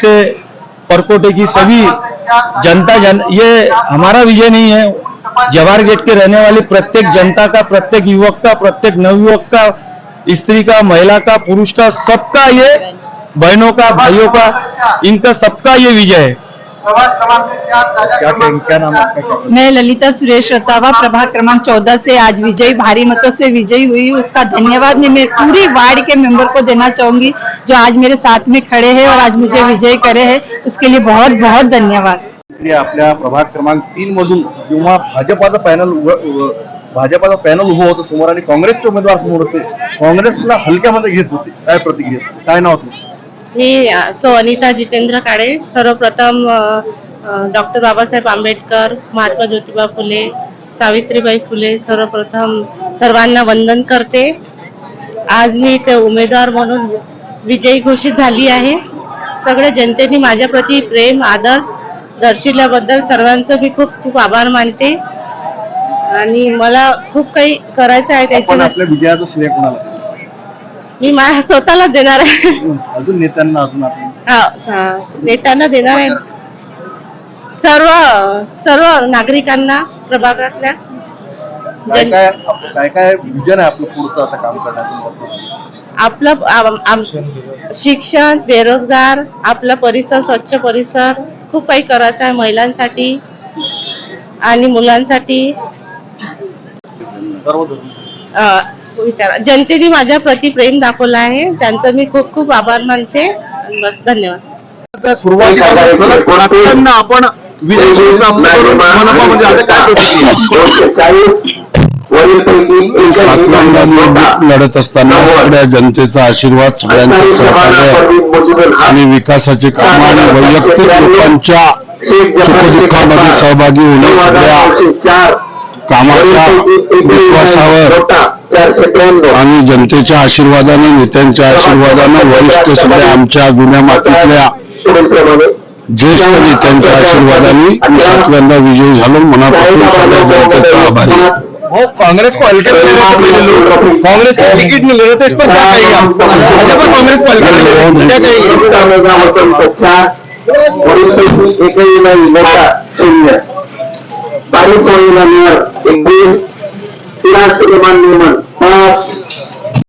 से परकोटे की सभी जनता, जन, ये हमारा विजय नहीं है। जवाहर गेट के रहने वाली प्रत्येक जनता का, प्रत्येक युवक का, प्रत्येक नवयुवक का, स्त्री का, महिला का, पुरुष का, सबका ये बहनों का, भाइयों का, इनका सबका ये विजय है। क्या क्या नाम आपका? मैं ललिता सुरेश रतावा प्रभाग क्रमांक चौदह से आज विजयी भारी मतों से विजयी हुई उसका धन्यवाद। मैं पूरी वार्ड के मेंबर को देना चाहूँगी जो आज मेरे साथ में खड़े हैं और आज मुझे विजयी करे हैं। उसके लिए बहुत बहुत धन्यवाद। आपल्या प्रभाग क्रमांक तीन मधून जेव्हा भाजपाचं पॅनल भाजपाचं पॅनल उभं होतं समोर आणि काँग्रेसचे उमेदवार समोर होते काँग्रेसला हलक्यामध्ये घेत होते. काय प्रतिक्रिया? काय नाव मी सो अनिता जितेंद्र काळे सर्वप्रथम डॉक्टर बाबासाहेब आंबेडकर महात्मा ज्योतिबा फुले सावित्रीबाई फुले सर्वप्रथम सर्वांना वंदन करते. आज मी ते उमेदवार म्हणून विजयी घोषित झाली आहे. सगळ्या जनतेने माझ्याप्रती प्रेम आदर दर्शविल्याबद्दल सर्वांचं मी खूप खूप आभार मानते. आणि मला खूप काही करायचं आहे त्याच्या विजयाचं श्रेय कोणाला? मी माझ्या स्वतःलाच देणार आहे. अजून नेत्यांना अजून आपण हा, स- नेत्यांना देणार आहे. सर्व सर्व नागरिकांना प्रभागातल्या काय जन- काय आप- काय काय विजन आहे आपलं पुढचं आता काम करण्याचं? आपलं आम- आम- शिक्षण बेरोजगार आपला परिसर स्वच्छ परिसर खूप काही करायचं आहे महिलांसाठी आणि मुलांसाठी. सर्व. अ, विचार. जनतेने माझ्या प्रति प्रेम दाखवलं आहे. त्यांचं मी खूप खूप आभार मानते. बस धन्यवाद. आता सुरुवातीला आपण निवडणूक लढत असताना सगळ्या जनतेचा आशीर्वाद सगळ्यांचं सहकार्य आणि विकासाचे काम आणि वैयक्तिक लोकांच्या सुखदुःखामध्ये सहभागी होणे सगळ्या कामाच्या विश्वासावर आणि जनतेच्या आशीर्वादाने नेत्यांच्या आशीर्वादाने वरिष्ठ सगळ्या आमच्या जुन्या मातीतल्या ज्येष्ठ नेत्यांच्या आशीर्वादाने मी सातव्यांदा विजयी झालो. मनापासून सगळ्या जनतेचा आभारी. आहे. वो कांग्रेस को हल्के में लेने को मिले लोग कांग्रेस के टिकट नहीं ले रहे थे इस पर क्या कहेंगे आप भाजपा कांग्रेस को हल्के में ले रहे थे, क्या कहेंगे वरीलपैकी एकही नाही मोठा सैन्य बारीक होईना निवड एक दिन नियमन